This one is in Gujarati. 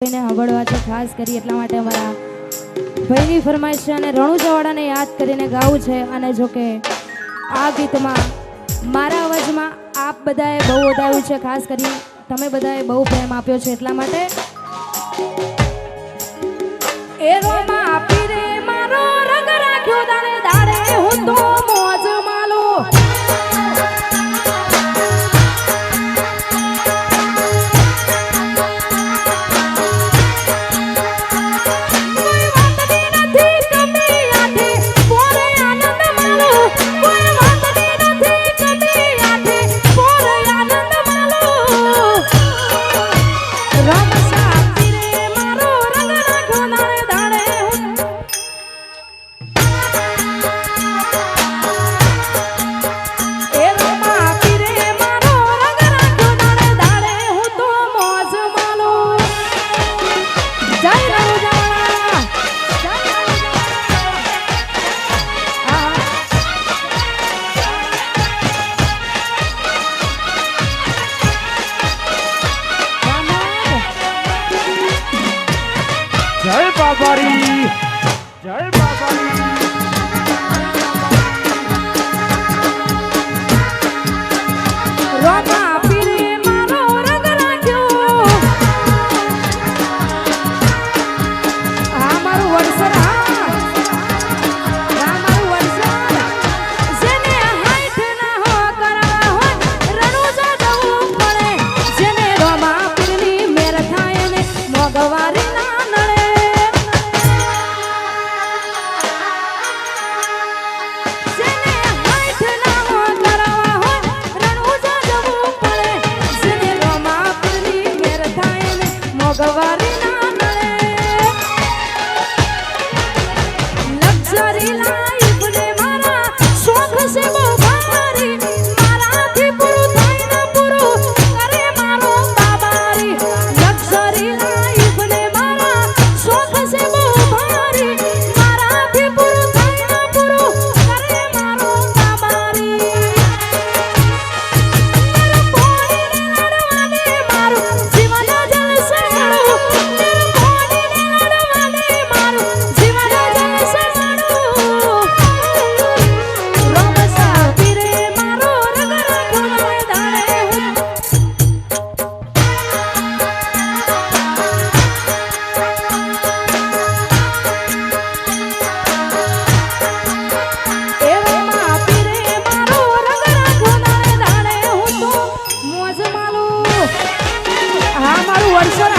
એને સાંભળવા છે, ખાસ કરી એટલા માટે અમારા ભાઈની ફરમાઈશ છે અને રણુ યાદ કરીને ગાવું છે. અને જોકે આ ગીતમાં મારા અવાજમાં આપ બધાએ બહુ વધાવ્યું છે, ખાસ કરી તમે બધાએ બહુ પ્રેમ આપ્યો છે એટલા માટે 我说